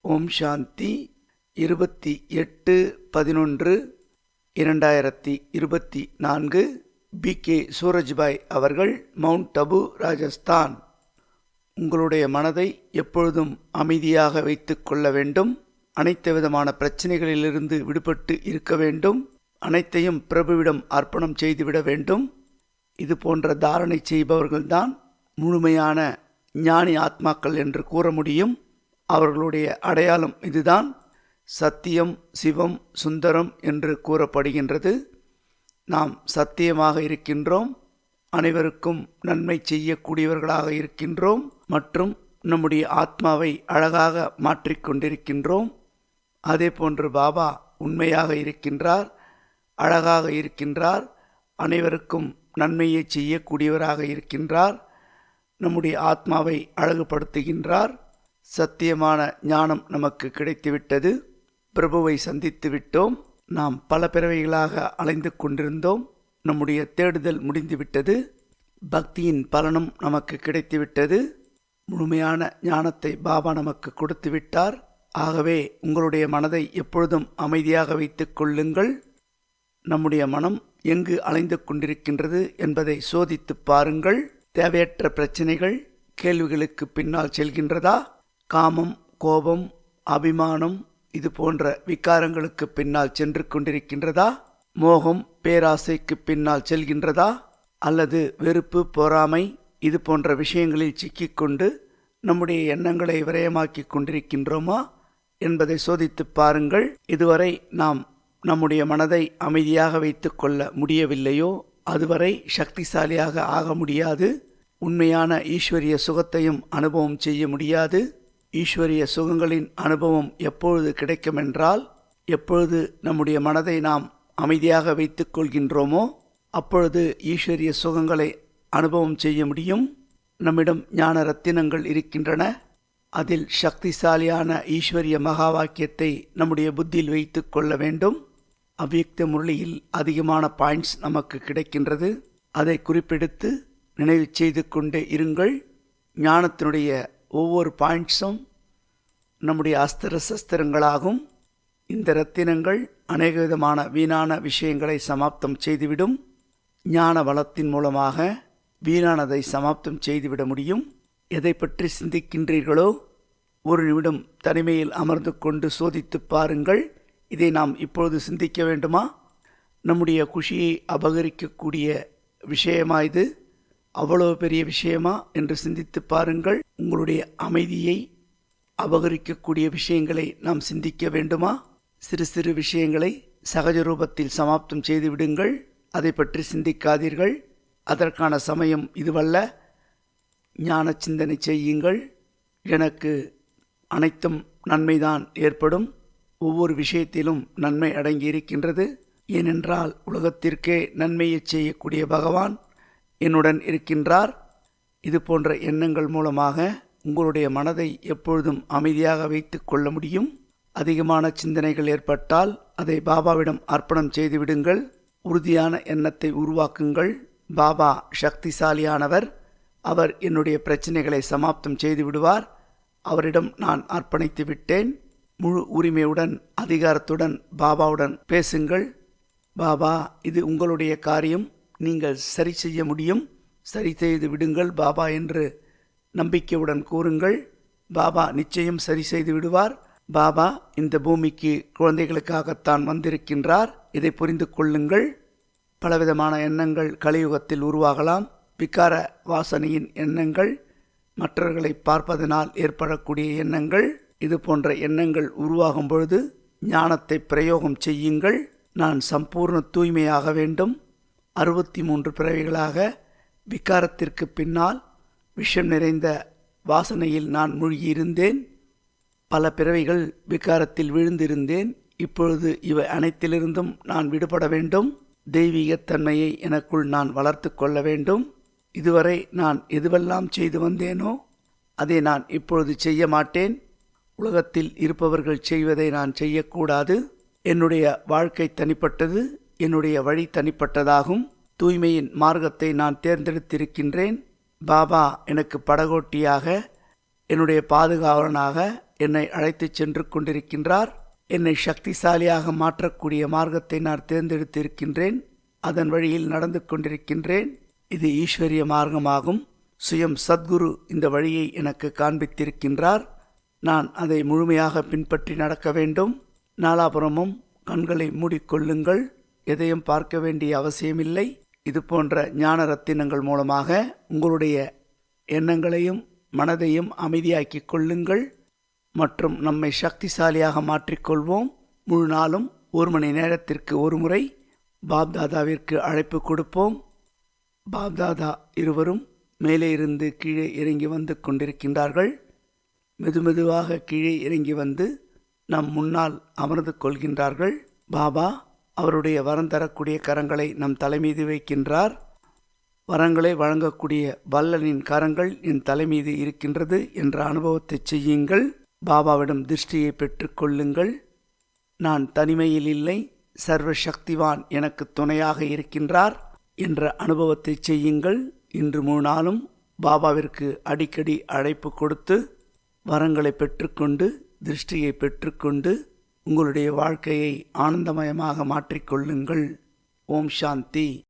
ஓம் சாந்தி. இருபத்தி எட்டு பதினொன்று இரண்டாயிரத்தி இருபத்தி நான்கு. பி. கே. சூரஜ்பாய் அவர்கள் மவுண்ட் அபு ராஜஸ்தான். உங்களுடைய மனதை எப்பொழுதும் அமைதியாக வைத்து கொள்ள வேண்டும். அனைத்து விதமான பிரச்சனைகளிலிருந்து விடுபட்டு இருக்க வேண்டும். அனைத்தையும் பிரபுவிடம் அர்ப்பணம் செய்துவிட வேண்டும். இது போன்ற தாரணை செய்பவர்கள்தான் முழுமையான ஞானி ஆத்மாக்கள் என்று கூற முடியும். அவர்களுடைய அடையாளம் இதுதான். சத்தியம் சிவம் சுந்தரம் என்று கூறப்படுகின்றது. நாம் சத்தியமாக இருக்கின்றோம். அனைவருக்கும் நன்மை செய்யக்கூடியவர்களாக இருக்கின்றோம். மற்றும் நம்முடைய ஆத்மாவை அழகாக மாற்றிக்கொண்டிருக்கின்றோம் அதே போன்று பாபா உண்மையாக இருக்கின்றார் அழகாக இருக்கின்றார் அனைவருக்கும் நன்மையை செய்யக்கூடியவராக இருக்கின்றார் நம்முடைய ஆத்மாவை அழகுபடுத்துகின்றார். சத்தியமான ஞானம் நமக்கு கிடைத்துவிட்டது. பிரபுவை சந்தித்து விட்டோம். நாம் பல பிறவைகளாக அலைந்து கொண்டிருந்தோம். நம்முடைய தேடுதல் முடிந்துவிட்டது. பக்தியின் பலனும் நமக்கு கிடைத்துவிட்டது. முழுமையான ஞானத்தை பாபா நமக்கு கொடுத்து விட்டார் ஆகவே உங்களுடைய மனதை எப்பொழுதும் அமைதியாக வைத்துக் கொள்ளுங்கள். நம்முடைய மனம் எங்கு அலைந்து கொண்டிருக்கின்றது என்பதை சோதித்துப் பாருங்கள். தேவையற்ற பிரச்சனைகள் கேள்விகளுக்கு பின்னால் செல்கின்றதா? காமம் கோபம் அபிமானம் இது போன்ற விகாரங்களுக்கு பின்னால் சென்று கொண்டிருக்கின்றதா? மோகம் பேராசைக்கு பின்னால் செல்கின்றதா? அல்லது வெறுப்பு பொறாமை இது போன்ற விஷயங்களில் சிக்கிக்கொண்டு நம்முடைய எண்ணங்களை விரயமாக்கி கொண்டிருக்கின்றோமா? என்பதை சோதித்துப் பாருங்கள். இதுவரை நாம் நம்முடைய மனதை அமைதியாக வைத்து கொள்ள முடியவில்லையோ? அதுவரை சக்திசாலியாக ஆக முடியாது. உண்மையான ஈஸ்வரிய சுகத்தையும் அனுபவம் செய்ய முடியாது. ஈஸ்வரிய சுகங்களின் அனுபவம் எப்பொழுது கிடைக்குமென்றால் எப்பொழுது நம்முடைய மனதை நாம் அமைதியாக வைத்துக் கொள்கின்றோமோ அப்பொழுது ஈஸ்வரிய சுகங்களை அனுபவம் செய்ய முடியும். நம்மிடம் ஞான ரத்தினங்கள் இருக்கின்றன. அதில் சக்திசாலியான ஈஸ்வரிய மகா வாக்கியத்தை நம்முடைய புத்தியில் வைத்து கொள்ள வேண்டும். அவ்வியக்த முரளியில் அதிகமான பாயிண்ட்ஸ் நமக்கு கிடைக்கின்றது. அதை குறிப்பெடுத்து நினைவு செய்து கொண்டே இருங்கள். ஞானத்தினுடைய ஒவ்வொரு பாயிண்ட்ஸும் நம்முடைய அஸ்திர சஸ்திரங்களாகும். இந்த ரத்தினங்கள் அநேக விதமான வீணான விஷயங்களை சமாப்தம் செய்துவிடும். ஞான வளத்தின் மூலமாக வீணானதை சமாப்தம் செய்துவிட முடியும். எதை பற்றி சிந்திக்கின்றீர்களோ ஒரு நிமிடம் தனிமையில் அமர்ந்து கொண்டு சோதித்து பாருங்கள். இதை நாம் இப்பொழுது சிந்திக்க வேண்டுமா? நம்முடைய குஷியை அபகரிக்கக்கூடிய விஷயமா இது? அவ்வளோ பெரிய விஷயமா? என்று சிந்தித்து பாருங்கள். உங்களுடைய அமைதியை அபகரிக்கக்கூடிய விஷயங்களை நாம் சிந்திக்க வேண்டுமா? சிறு சிறு விஷயங்களை சகஜ ரூபத்தில் சமாப்தம் செய்து விடுங்கள். அதை பற்றி சிந்திக்காதீர்கள். அதற்கான சமயம் இதுவல்ல. ஞான சிந்தனை செய்யுங்கள். எனக்கு அனைத்தும் நன்மைதான் ஏற்படும். ஒவ்வொரு விஷயத்திலும் நன்மை அடங்கி இருக்கின்றது. ஏனென்றால் உலகத்திற்கே நன்மையை செய்யக்கூடிய பகவான் என்னுடன் இருக்கின்றார். இது போன்ற எண்ணங்கள் மூலமாக உங்களுடைய மனதை எப்பொழுதும் அமைதியாக வைத்து கொள்ள முடியும். அதிகமான சிந்தனைகள் ஏற்பட்டால் அதை பாபாவிடம் அர்ப்பணம் செய்து விடுங்கள். உறுதியான எண்ணத்தை உருவாக்குங்கள். பாபா சக்திசாலியானவர் அவர் என்னுடைய பிரச்சனைகளை சமாப்தம் செய்து விடுவார். அவரிடம் நான் அர்ப்பணித்து விட்டேன். முழு உரிமையுடன் அதிகாரத்துடன் பாபாவுடன் பேசுங்கள். பாபா இது உங்களுடைய காரியம். நீங்கள் சரி செய்ய முடியும். சரி செய்து விடுங்கள் பாபா என்று நம்பிக்கையுடன் கூறுங்கள். பாபா நிச்சயம் சரி செய்து விடுவார். பாபா இந்த பூமிக்கு குழந்தைகளுக்காகத்தான் வந்திருக்கின்றார். இதை புரிந்து கொள்ளுங்கள். பலவிதமான எண்ணங்கள் கலியுகத்தில் உருவாகலாம். விகார வாசனையின் எண்ணங்கள் மற்றவர்களை பார்ப்பதனால் ஏற்படக்கூடிய எண்ணங்கள் இது போன்ற எண்ணங்கள் உருவாகும் பொழுது ஞானத்தை பிரயோகம் செய்யுங்கள். நான் சம்பூர்ண தூய்மையாக வேண்டும். அறுபத்தி மூன்று பிறவிகளாக விகாரத்திற்கு பின்னால் விஷம் நிறைந்த வாசனையில் நான் மூழ்கியிருந்தேன். பல பிறவைகள் விகாரத்தில் விழுந்திருந்தேன். இப்பொழுது இவை அனைத்திலிருந்தும் நான் விடுபட வேண்டும். தெய்வீகத்தன்மையை எனக்குள் நான் வளர்த்து கொள்ள வேண்டும். இதுவரை நான் எதுவெல்லாம் செய்து வந்தேனோ அதை நான் இப்பொழுது செய்ய மாட்டேன். உலகத்தில் இருப்பவர்கள் செய்வதை நான் செய்யக்கூடாது. என்னுடைய வாழ்க்கை தனிப்பட்டது என்னுடைய வழி தனிப்பட்டதாகும். தூய்மையின் மார்க்கத்தை நான் தேர்ந்தெடுத்திருக்கின்றேன். பாபா எனக்கு படகோட்டியாக என்னுடைய பாதுகாவலனாக என்னை அழைத்துச் சென்று கொண்டிருக்கின்றார். என்னை சக்திசாலியாக மாற்றக்கூடிய மார்க்கத்தை நான் தேர்ந்தெடுத்திருக்கின்றேன். அதன் வழியில் நடந்து கொண்டிருக்கின்றேன். இது ஈஸ்வரிய மார்க்கமாகும். சுயம் சத்குரு இந்த வழியை எனக்கு காண்பித்திருக்கின்றார். நான் அதை முழுமையாக பின்பற்றி நடக்க வேண்டும். நாலாபுறமும் கண்களை மூடிக்கொள்ளுங்கள். எதையும் பார்க்க வேண்டிய அவசியமில்லை. இது போன்ற ஞான ரத்தினங்கள் மூலமாக உங்களுடைய எண்ணங்களையும் மனதையும் அமைதியாக்கிக் கொள்ளுங்கள் மற்றும் நம்மை சக்திசாலியாக மாற்றிக்கொள்வோம். முழு நாளும் ஒரு மணி நேரத்திற்கு ஒரு முறை பாப்தாதாவிற்கு அழைப்பு கொடுப்போம். பாப்தாதா இருவரும் மேலே இருந்து கீழே இறங்கி வந்து கொண்டிருக்கின்றார்கள். மெதுமெதுவாக கீழே இறங்கி வந்து நம் முன்னால் அமர்ந்து கொள்கின்றார்கள். பாபா அவருடைய வரம் தரக்கூடிய கரங்களை நம் தலைமீது வைக்கின்றார். வரங்களை வழங்கக்கூடிய வல்லனின் கரங்கள் என் தலைமீது இருக்கின்றது என்ற அனுபவத்தை செய்யுங்கள். பாபாவிடம் திருஷ்டியை பெற்றுக்கொள்ளுங்கள். நான் தனிமையில் இல்லை சர்வ சக்திவான் எனக்கு துணையாக இருக்கின்றார் என்ற அனுபவத்தை செய்யுங்கள். இன்று மூணு நாளும் பாபாவிற்கு அடிக்கடி அழைப்பு கொடுத்து வரங்களை பெற்றுக்கொண்டு திருஷ்டியை பெற்றுக்கொண்டு உங்களுடைய வாழ்க்கையை ஆனந்தமயமாக மாற்றிக்கொள்ளுங்கள். ஓம் சாந்தி.